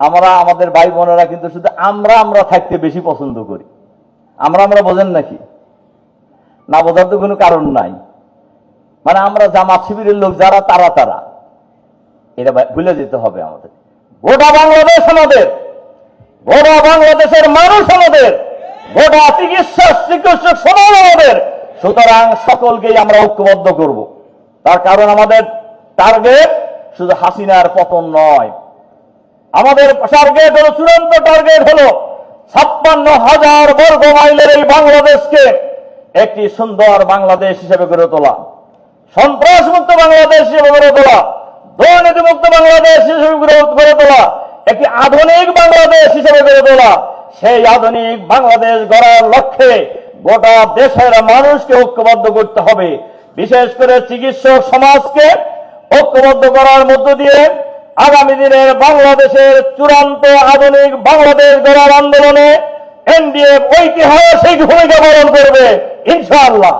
আমরা, আমাদের ভাই বোনেরা কিন্তু শুধু আমরা আমরা থাকতে বেশি পছন্দ করি। আমরা আমরা বোঝেন নাকি? না বোঝার তো কোনো কারণ নাই। মানে আমরা জামাত শিবিরের লোক যারা, তারা তারা। এটা ভুলে যেতে হবে আমাদের। গোটা বাংলাদেশ আমাদের। গোটা বাংলাদেশের মানুষ আমাদের। গোটা চিকিৎসা, চিকিৎসক সমাজ আমাদের। সুতরাং সকলকেই আমরা ঐক্যবদ্ধ করব। তার কারণ আমাদের টার্গেট শুধু হাসিনার পতন নয়। আমাদের টার্গেট হলো, চূড়ান্ত টার্গেট হলো ছাপ্পান্ন হাজার বর্গ মাইলের এই বাংলাদেশকে একটি সুন্দর বাংলাদেশ হিসেবে গড়ে তোলা। সন্ত্রাস মুক্ত বাংলাদেশ হিসেবে গড়ে তোলা দুর্নীতি মুক্ত বাংলাদেশ হিসেবে গড়ে- গড়ে তোলা, একটি আধুনিক বাংলাদেশ হিসেবে গড়ে তোলা, সেই আধুনিক বাংলাদেশ গড়ার লক্ষ্যে গোটা দেশের মানুষকে ঐক্যবদ্ধ করতে হবে। বিশেষ করে চিকিৎসক সমাজকে ঐক্যবদ্ধ করার মধ্য দিয়ে আগামী দিনের বাংলাদেশের চূড়ান্ত আধুনিক বাংলাদেশ গড়ার আন্দোলনে এনডিএ ঐতিহাসিক ভূমিকা পালন করবে, ইনশাআল্লাহ।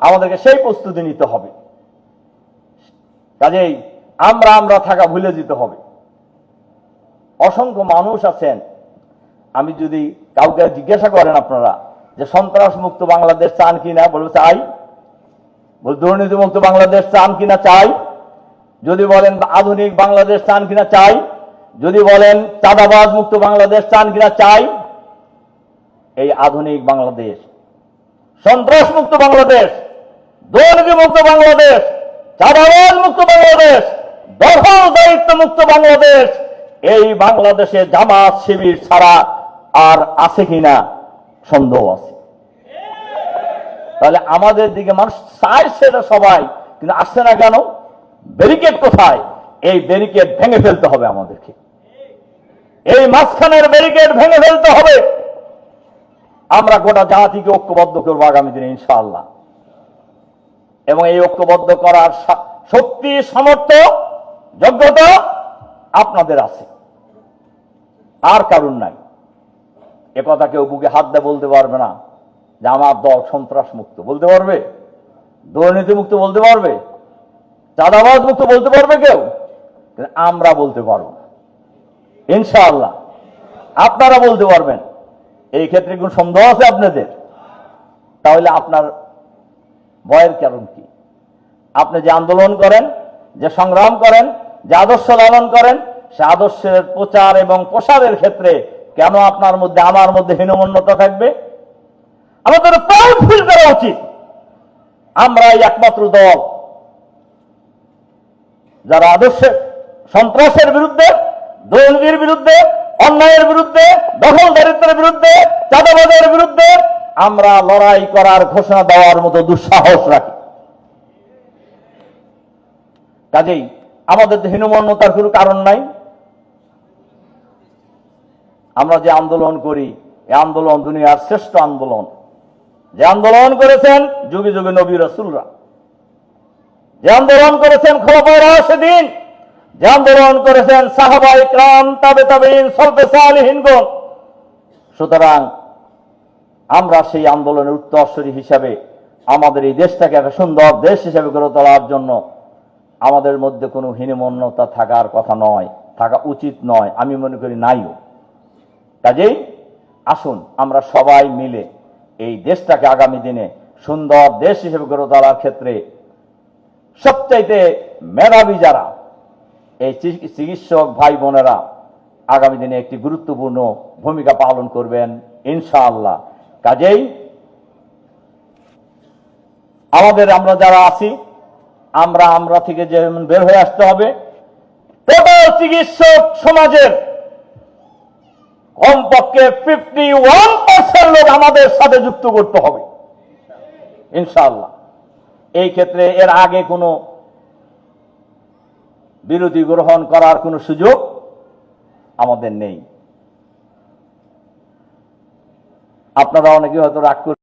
আমাদেরকে সেই প্রস্তুতি নিতে হবে। কাজেই আমরা আমরা থাকা ভুলে যেতে হবে। অসংখ্য মানুষ আছেন। আমি যদি কাউকে জিজ্ঞাসা করেন আপনারা যে সন্ত্রাস মুক্ত বাংলাদেশ চান কিনা, বলবে চাই। দুর্নীতি মুক্ত বাংলাদেশ চান কিনা, চাই। যদি বলেন আধুনিক বাংলাদেশ চান কিনা চাই, যদি বলেন চাঁদাবাজ মুক্ত বাংলাদেশ চান কিনা চাই, এই আধুনিক বাংলাদেশ, সন্ত্রাস মুক্ত বাংলাদেশ, দুর্নীতি মুক্ত বাংলাদেশ, চাঁদাবাজ মুক্ত বাংলাদেশ, দখল দায়িত্ব মুক্ত বাংলাদেশ, এই বাংলাদেশে জামাত শিবির ছাড়া আর আছে কিনা সন্দেহ আছে। তাহলে আমাদের দিকে মানুষ চায় সেটা সবাই, কিন্তু আসছে না কেন? ব্যারিকেড কোথায়? এই ব্যারিকেড ভেঙে ফেলতে হবে আমাদেরকে। এই মাঝখানের ব্যারিকেড ভেঙে ফেলতে হবে। আমরা গোটা জাতিকে ঐক্যবদ্ধ করব আগামী দিনে, ইনশাআল্লাহ। এবং এই ঐক্যবদ্ধ করার শক্তি, সামর্থ্য, যোগ্যতা আপনাদের আছে। আর কারণ নাই। এ কথা কেউ বুকে হাত দিয়ে বলতে পারবে না। যে আমার দল সন্ত্রাস মুক্ত বলতে পারবে? দুর্নীতি মুক্ত বলতে পারবে? চাঁদাবাজ মুক্ত বলতে পারবে কেউ? আমরা বলতে পারব ইনশাআল্লাহ। আপনারা বলতে পারবেন। এই ক্ষেত্রে কোন সন্দেহ আছে আপনাদের? তাহলে আপনার ভয়ের কারণ কি? আপনি যে আন্দোলন করেন, যে সংগ্রাম করেন, যে আদর্শ লালন করেন, সে আদর্শের প্রচার এবং প্রসারের ক্ষেত্রে কেন আপনার মধ্যে, আমার মধ্যে হীনমন্যতা থাকবে? আমাদের প্রাউড ফিল করা উচিত। আমরা একমাত্র দল। যারা আদর্শের সন্ত্রাসের বিরুদ্ধে, দুর্নীতির বিরুদ্ধে, অন্যায়ের বিরুদ্ধে, দখলদারিত্বের বিরুদ্ধে চাঁদাবাদের বিরুদ্ধে, আমরা লড়াই করার ঘোষণা দেওয়ার মতো দুঃসাহস রাখি। কাজেই আমাদের হীনমন্যতার কোনো কারণ নাই, আমরা যে আন্দোলন করি এই আন্দোলন দুনিয়ার শ্রেষ্ঠ আন্দোলন। যে আন্দোলন করেছেন, যুগে যুগে নবী রসুলরা। যে আন্দোলন করেছেন খোলাফায় রাশেদিন যে আন্দোলন করেছেন সাহাবা ইকরাম, তাবে তাবেইন সলবে সালিহিনগণ। সুতরাং আমরা সেই আন্দোলনের উত্তরসূরি হিসাবে আমাদের এই দেশটাকে একটা সুন্দর দেশ হিসেবে গড়ে তোলার জন্য আমাদের মধ্যে কোনো হীনমন্যতা থাকার কথা নয়, থাকা উচিত নয়, আমি মনে করি নাইও। কাজেই আসুন আমরা সবাই মিলে এই দেশটাকে আগামী দিনে সুন্দর দেশ হিসেবে গড়ে তোলার ক্ষেত্রে সবচাইতে মেধাবী যারা, এই চিকিৎসক ভাই বোনেরা আগামী দিনে একটি গুরুত্বপূর্ণ ভূমিকা পালন করবেন ইনশাআল্লাহ। কাজেই আমাদের আমরা যারা আছি, আমরা আমরা থেকে যেমন বের হয়ে আসতে হবে টোটাল চিকিৎসক সমাজের কমপক্ষে ফিফটি ওয়ান পার্সেন্ট লোক আমাদের সাথে যুক্ত করতে হবে, ইনশাআল্লাহ। এই ক্ষেত্রে এর আগে কোনো বিরোধী গ্রহণ করার কোনো সুযোগ আমাদের নেই। আপনারা অনেকে হয়তো রাগ